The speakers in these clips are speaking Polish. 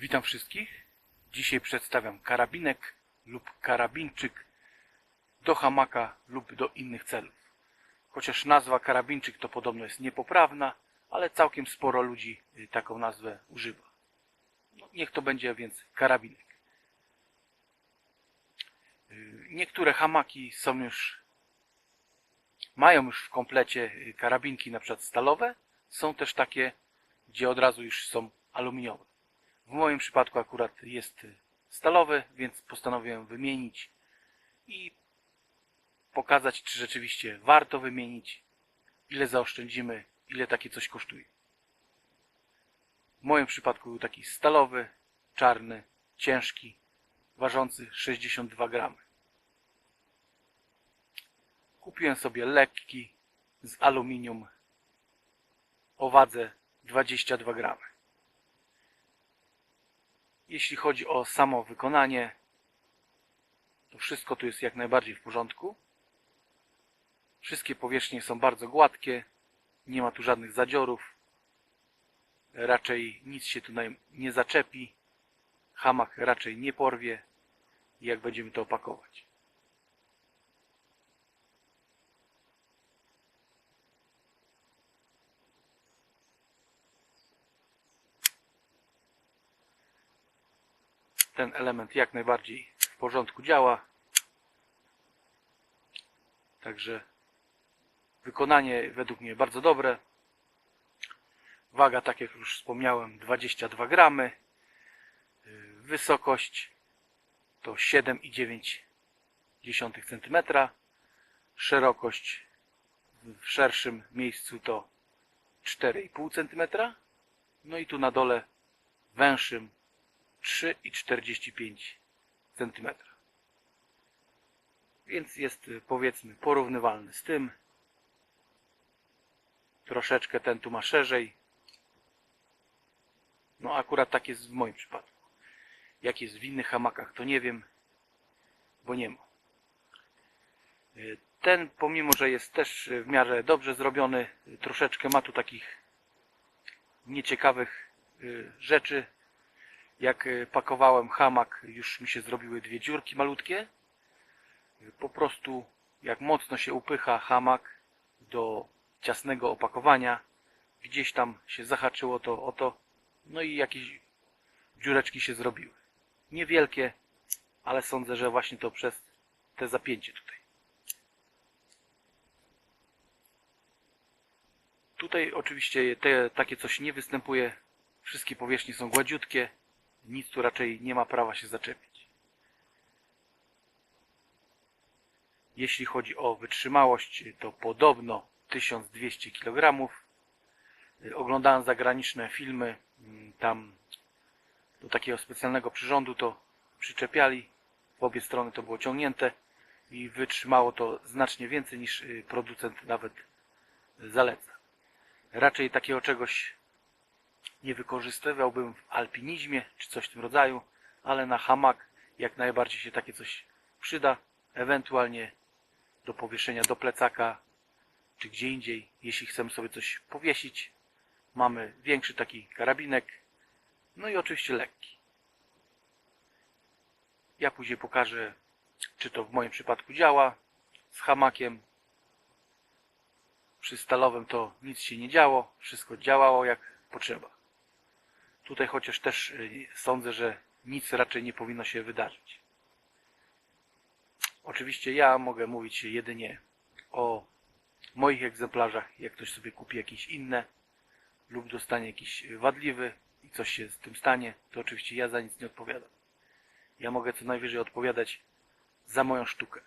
Witam wszystkich. Dzisiaj przedstawiam karabinek lub karabinczyk do hamaka lub do innych celów. Chociaż nazwa karabinczyk to podobno jest niepoprawna, ale całkiem sporo ludzi y, taką nazwę używa. No, niech to będzie więc karabinek. Y, Niektóre hamaki są już mają już w komplecie y, karabinki na przykład stalowe. Są też takie, gdzie od razu już są aluminiowe. W moim przypadku akurat jest stalowy, więc postanowiłem wymienić i pokazać, czy rzeczywiście warto wymienić, ile zaoszczędzimy, ile takie coś kosztuje. W moim przypadku był taki stalowy, czarny, ciężki, ważący 62 gramy. Kupiłem sobie lekki z aluminium o wadze 22 gramy. Jeśli chodzi o samo wykonanie, to wszystko tu jest jak najbardziej w porządku. Wszystkie powierzchnie są bardzo gładkie, nie ma tu żadnych zadziorów. Raczej nic się tu nie zaczepi. Hamak raczej nie porwie, jak będziemy to opakować. Ten element jak najbardziej w porządku działa. Także wykonanie według mnie bardzo dobre. Waga, tak jak już wspomniałem, 22 gramy. Wysokość to 7,9 cm. Szerokość w szerszym miejscu to 4,5 cm. No i tu na dole węższym 3,45 cm. Więc jest y, powiedzmy porównywalny z tym. Troszeczkę ten tu ma szerzej. No akurat tak jest w moim przypadku. Jak jest w innych hamakach to nie wiem, bo nie ma. Y, ten pomimo, że jest też w miarę dobrze zrobiony, y, troszeczkę ma tu takich nieciekawych rzeczy jak e, pakowałem hamak, już mi się zrobiły dwie dziurki malutkie. Po prostu jak mocno się upycha hamak do ciasnego opakowania, gdzieś tam się zahaczyło to o to, no i jakieś dziureczki się zrobiły. Niewielkie, ale sądzę, że właśnie to przez te zapięcie tutaj. Tutaj oczywiście te, takie coś nie występuje. Wszystkie powierzchnie są gładziutkie nic tu raczej nie ma prawa się zaczepić. Jeśli chodzi o wytrzymałość, to podobno 1200 kg. Oglądałem zagraniczne filmy, mm, tam do takiego specjalnego przyrządu to przyczepiali, w obie strony to było ciągnięte i wytrzymało to znacznie więcej niż y, producent nawet zaleca. Raczej takiego czegoś nie wykorzystywałbym w alpinizmie czy coś w tym rodzaju, ale na hamak jak najbardziej się takie coś przyda, ewentualnie do powieszenia do plecaka czy gdzie indziej, jeśli chcemy sobie coś powiesić. Mamy większy taki karabinek, no i oczywiście lekki. Ja później pokażę, czy to w moim przypadku działa z hamakiem. Przy stalowym to nic się nie działo, wszystko działało jak potrzeba. Tutaj chociaż też y, sądzę, że nic raczej nie powinno się wydarzyć. Oczywiście ja mogę mówić jedynie o moich egzemplarzach. Jak ktoś sobie kupi jakieś inne lub dostanie jakiś wadliwy i coś się z tym stanie, to oczywiście ja za nic nie odpowiadam. Ja mogę co najwyżej odpowiadać za moją sztukę.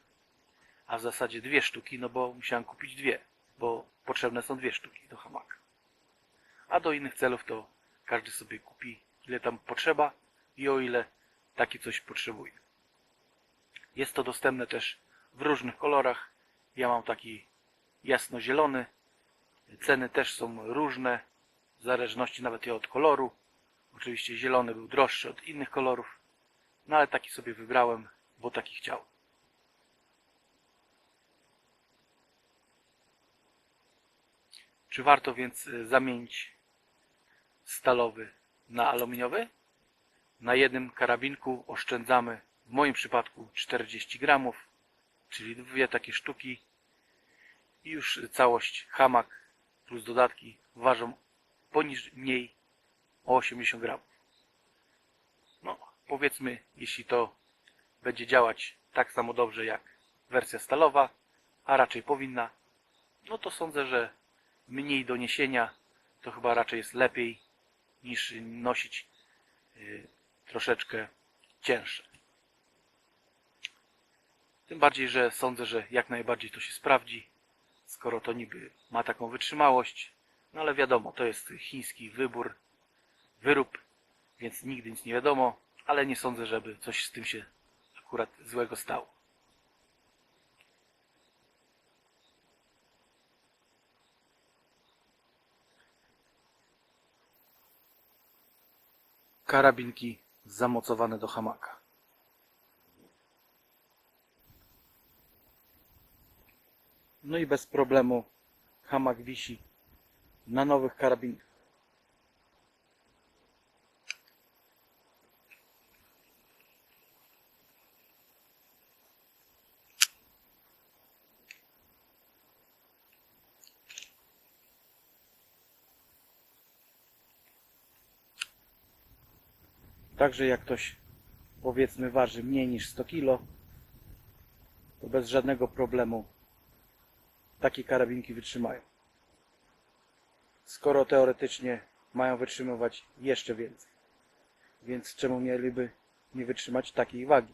A w zasadzie dwie sztuki, no bo musiałem kupić dwie, bo potrzebne są dwie sztuki do hamaka. A do innych celów to każdy sobie kupi ile tam potrzeba i o ile takie coś potrzebuje. Jest to dostępne też w różnych kolorach. Ja mam taki jasno-zielony. Ceny też są różne, w zależności nawet i od koloru. Oczywiście zielony był droższy od innych kolorów, no ale taki sobie wybrałem, bo taki chciał. Czy warto więc e, zamienić stalowy na aluminiowy? Na jednym karabinku oszczędzamy w moim przypadku 40 gramów, czyli dwie takie sztuki i już całość hamak plus dodatki ważą poniżej o 80 gramów. No, powiedzmy, jeśli to będzie działać tak samo dobrze jak wersja stalowa, a raczej powinna, no to sądzę, że mniej do niesienia to chyba raczej jest lepiej niż nosić y, troszeczkę cięższe. Tym bardziej, że sądzę, że jak najbardziej to się sprawdzi, skoro to niby ma taką wytrzymałość. No ale wiadomo, to jest chiński wybór, wyrób, więc nigdy nic nie wiadomo, ale nie sądzę, żeby coś z tym się akurat złego stało. Karabinki zamocowane do hamaka. No i bez problemu hamak wisi na nowych karabinkach. Także jak ktoś powiedzmy waży mniej niż 100 kg, to bez żadnego problemu takie karabinki wytrzymają. Skoro teoretycznie mają wytrzymywać jeszcze więcej. Więc czemu mieliby nie wytrzymać takiej wagi?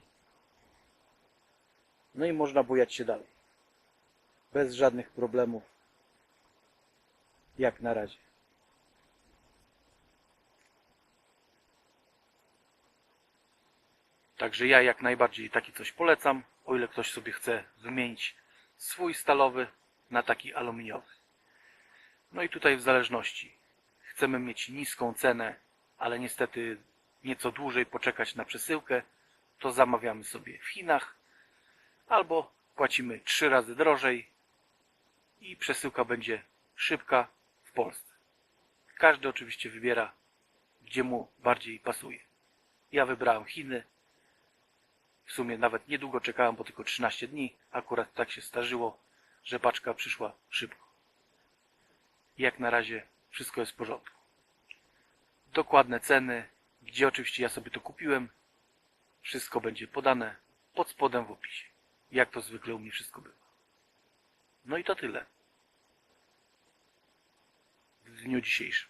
No i można bujać się dalej. Bez żadnych problemów. Jak na razie. Także ja jak najbardziej taki coś polecam, o ile ktoś sobie chce wymienić swój stalowy na taki aluminiowy. No i tutaj w zależności. Chcemy mieć niską cenę, ale niestety nieco dłużej poczekać na przesyłkę, to zamawiamy sobie w Chinach albo płacimy trzy razy drożej i przesyłka będzie szybka w Polsce. Każdy oczywiście wybiera, gdzie mu bardziej pasuje. Ja wybrałem Chiny. W sumie nawet niedługo czekałem, bo tylko 13 dni. Akurat tak się zdarzyło, że paczka przyszła szybko. Jak na razie wszystko jest w porządku. Dokładne ceny, gdzie oczywiście ja sobie to kupiłem, wszystko będzie podane pod spodem w opisie. Jak to zwykle u mnie wszystko bywa. No i to tyle. W dniu dzisiejszym.